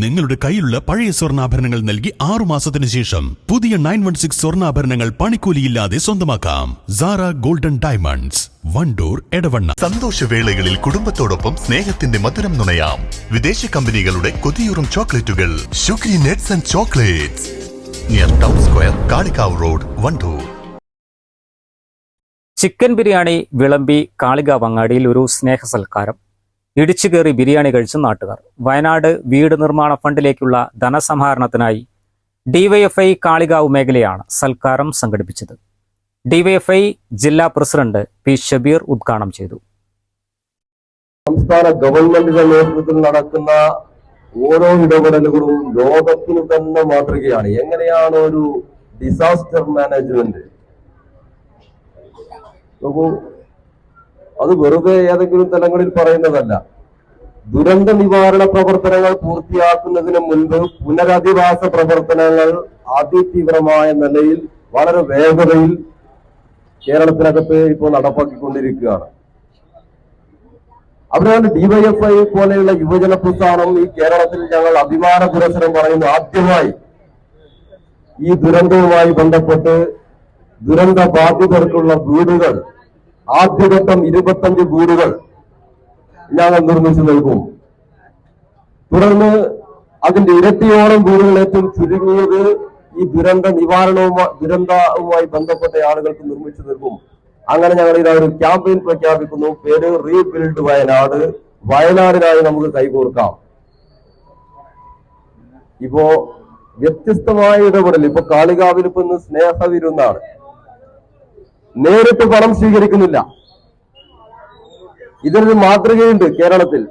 നിങ്ങളുടെ കയ്യിലുള്ള പഴയ സ്വർണാഭരണങ്ങൾ നൽകി ആറു മാസത്തിന് ശേഷം പുതിയ നയൻ വൺ സിക്സ് സ്വർണാഭരണങ്ങൾ പണിക്കൂലിയില്ലാതെ സ്വന്തമാക്കാം. Sara golden diamonds Wandoor Edavanna. സന്തോഷവേളകളിൽ കുടുംബത്തോടൊപ്പം സ്നേഹത്തിന്റെ മധുരം നുണയാം. വിദേശ കമ്പനികളുടെ കൊതിയൂറും ചോക്ലേറ്റുകൾ. Sugary nuts and chocolates. Near town square Kalikavu road Wandoor chicken biryani വിളമ്പി കാളികാവ് അങ്ങാടിയിൽ ഒരു സ്നേഹസൽക്കാരം. ഇടിച്ചു കയറി ബിരിയാണി കഴിച്ച നാട്ടുകാർ. വയനാട് വീട് നിർമ്മാണ ഫണ്ടിലേക്കുള്ള ധനസമാഹരണത്തിനായി ഡിവൈഎഫ്ഐ കാളികാവ് മേഖലയാണ് സൽക്കാരം സംഘടിപ്പിച്ചത്. ഡിവൈഎഫ്ഐ ജില്ലാ പ്രസിഡന്റ് പി ഷബീർ ഉദ്ഘാടനം ചെയ്തു. സംസ്ഥാന ഗവൺമെന്റിന്റെ നേതൃത്വത്തിൽ നടക്കുന്ന ഓരോ ഇടപെടലുകളും ലോകത്തിന് തന്നെ മാതൃകയാണ്. എങ്ങനെയാണ് ഒരു ഡിസാസ്റ്റർ മാനേജ്മെന്റ് അത് വെറുതെ ഏതെങ്കിലും തലങ്ങളിൽ പറയുന്നതല്ല. ദുരന്ത നിവാരണ പ്രവർത്തനങ്ങൾ പൂർത്തിയാക്കുന്നതിന് മുൻപ് പുനരധിവാസ പ്രവർത്തനങ്ങൾ അതിതീവ്രമായ നിലയിൽ വളരെ വേഗതയിൽ കേരളത്തിനകത്ത് ഇപ്പോൾ നടപ്പാക്കിക്കൊണ്ടിരിക്കുകയാണ്. അവിടെയാണ് ഡിവൈഎഫ്ഐ പോലെയുള്ള യുവജന പ്രസ്ഥാനം ഈ കേരളത്തിൽ ഞങ്ങൾ അഭിമാന പുരസ്സരം പറയുന്നു. ആദ്യമായി ഈ ദുരന്തവുമായി ബന്ധപ്പെട്ട് ദുരന്ത ബാധിതർക്കുള്ള വീടുകൾ ആദ്യഘട്ടം ഇരുപത്തഞ്ച് വീടുകൾ ഞങ്ങൾ നിർമ്മിച്ചു നൽകും. തുടർന്ന് അതിന്റെ ഇരട്ടിയോളം വീടുകൾ ഏറ്റവും ചുരുങ്ങിയത് ഈ ദുരന്ത നിവാരണവുമായി ദുരന്തവുമായി ബന്ധപ്പെട്ട ആളുകൾക്ക് നിർമ്മിച്ചു നൽകും. അങ്ങനെ ഞങ്ങൾ ഇതാ ഒരു ക്യാമ്പയിൻ പ്രഖ്യാപിക്കുന്നു. പേര് റീബിൽഡ് വയനാട്. വയനാടിനായി നമുക്ക് കൈകോർക്കാം. ഇപ്പോ വ്യത്യസ്തമായ ഇടപെടൽ. ഇപ്പൊ കാളികാവിൽ സ്നേഹവിരുന്നാണ്. നേരിട്ട് പണം സ്വീകരിക്കുന്നില്ല. ഇതിനൊരു മാതൃകയുണ്ട് കേരളത്തിൽ.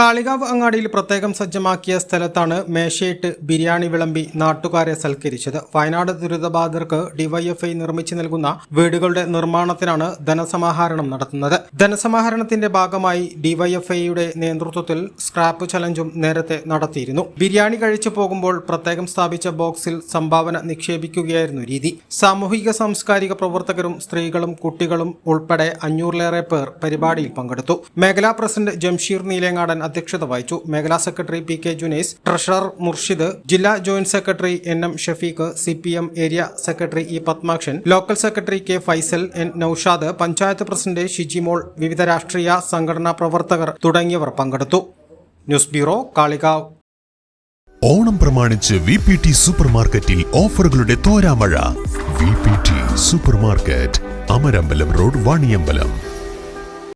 കാളികാവ് അങ്ങാടിയിൽ പ്രത്യേകം സജ്ജമാക്കിയ സ്ഥലത്താണ് മേശയിട്ട് ബിരിയാണി വിളമ്പി നാട്ടുകാരെ സൽക്കരിച്ചത്. വയനാട് ദുരിതബാധിതർക്ക് ഡിവൈഎഫ്ഐ നിർമ്മിച്ചു നൽകുന്ന വീടുകളുടെ നിർമ്മാണത്തിനാണ് ധനസമാഹരണം നടത്തുന്നത്. ധനസമാഹരണത്തിന്റെ ഭാഗമായി ഡിവൈഎഫ്ഐയുടെ നേതൃത്വത്തിൽ സ്ക്രാപ്പ് ചലഞ്ചും നേരത്തെ നടത്തിയിരുന്നു. ബിരിയാണി കഴിച്ചു പോകുമ്പോൾ പ്രത്യേകം സ്ഥാപിച്ച ബോക്സിൽ സംഭാവന നിക്ഷേപിക്കുകയായിരുന്നു രീതി. സാമൂഹിക സാംസ്കാരിക പ്രവർത്തകരും സ്ത്രീകളും കുട്ടികളും ഉൾപ്പെടെ അഞ്ഞൂറിലേറെ പേർ പരിപാടിയിൽ പങ്കെടുത്തു. മേഖലാ പ്രസിഡന്റ് ജംഷീർ നീലേങ്ങാടൻ അധ്യക്ഷത വഹിച്ചു. മേഖലാ secretary P K Junais treasurer Murshid ജില്ലാ joint secretary N M Shafeeq C P M area secretary E Padmakshan local secretary K Faisal N Noushad panchayat president Shijimol വിവിധ രാഷ്ട്രീയ സംഘടനാ പ്രവർത്തകർ തുടങ്ങിയവർ പങ്കെടുത്തു. News bureau Kalikavu. ഓണം പ്രമാണിച്ച് വി പി ടി സൂപ്പർ മാർക്കറ്റിൽ ഓഫറുകളുടെ തോരാമഴ. V P T super market Amarambalam road Vaniyambalam.